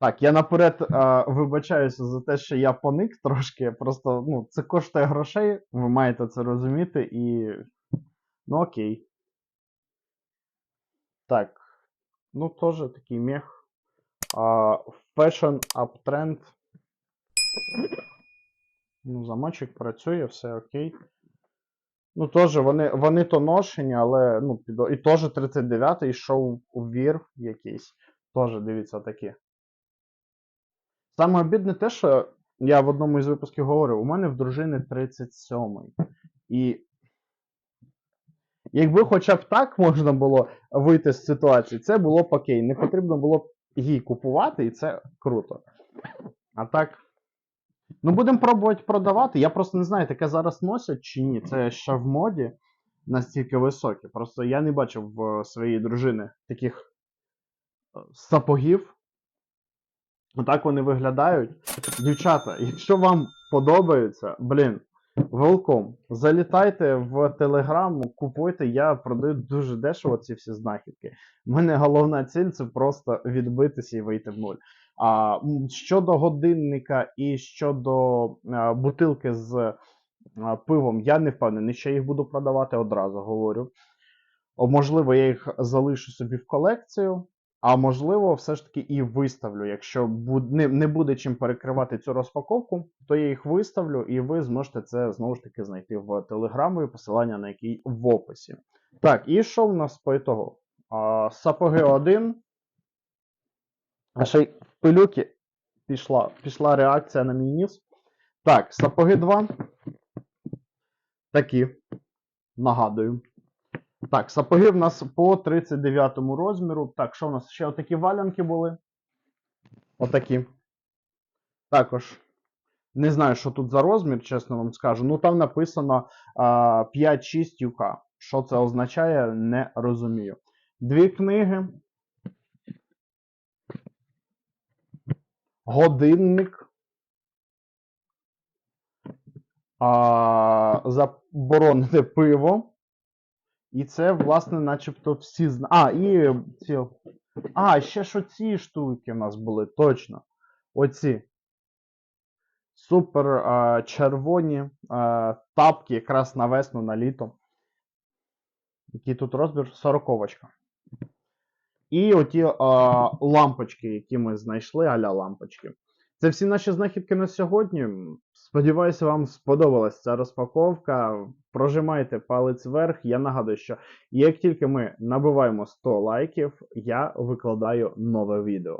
Так, я наперед е, вибачаюся за те, що я поник трошки. Просто ну, це коштує грошей, ви маєте це розуміти і. Ну окей. Так. Ну, теж такий мех. Fashion uptrend. Ну, замочок працює, все окей. Ну, теж вони, вони то ношені, але ну, підо... і теж 39-й йшов у вір якийсь. Теж дивіться такі. Саме обідне те, що я в одному із випусків говорив, у мене в дружини 37-й. І якби хоча б так можна було вийти з ситуації, це було б окей. Не потрібно було б їй купувати, і це круто. А так. Ну, будемо пробувати продавати. Я просто не знаю, таке зараз носять чи ні. Це ще в моді настільки високі. Просто я не бачив в своїй дружини таких е, сапогів. Отак вони виглядають. Дівчата, якщо вам подобається, блін, велком. Залітайте в Телеграм, купуйте, я продаю дуже дешево ці всі знахідки. У мене головна ціль це просто відбитися і вийти в нуль. А щодо годинника і щодо а, бутилки з а, пивом, я не впевнений, що я їх буду продавати одразу, говорю. Можливо, я їх залишу собі в колекцію, а можливо, все ж таки і виставлю. Якщо не, буде чим перекривати цю розпаковку, то я їх виставлю, і ви зможете це знову ж таки знайти в телеграмі, посилання на який в описі. Так, і що в нас по ітогу? А, сапоги 1. А ще й в пилюки пішла, пішла реакція на мій ніс. Так, сапоги 2. Такі. Нагадую. Так, сапоги в нас по 39 розміру. Так, що в нас ще отакі валянки були? Отакі. Також. Не знаю, що тут за розмір, чесно вам скажу. Ну там написано а, 5-6 UK. Що це означає, не розумію. Дві книги. Годинник. А, заборонене пиво. І це, власне, начебто всі зна. А, і ці. А, ще ж оці штуки в нас були, точно. Оці. Супер а, червоні а, тапки якраз на весну, на літо. Який тут розмір? Сороковочка. І оті а, лампочки, які ми знайшли, аля лампочки. Це всі наші знахідки на сьогодні. Сподіваюся, вам сподобалась ця розпаковка. Прожимайте палець вверх. Я нагадую, що як тільки ми набиваємо 100 лайків, я викладаю нове відео.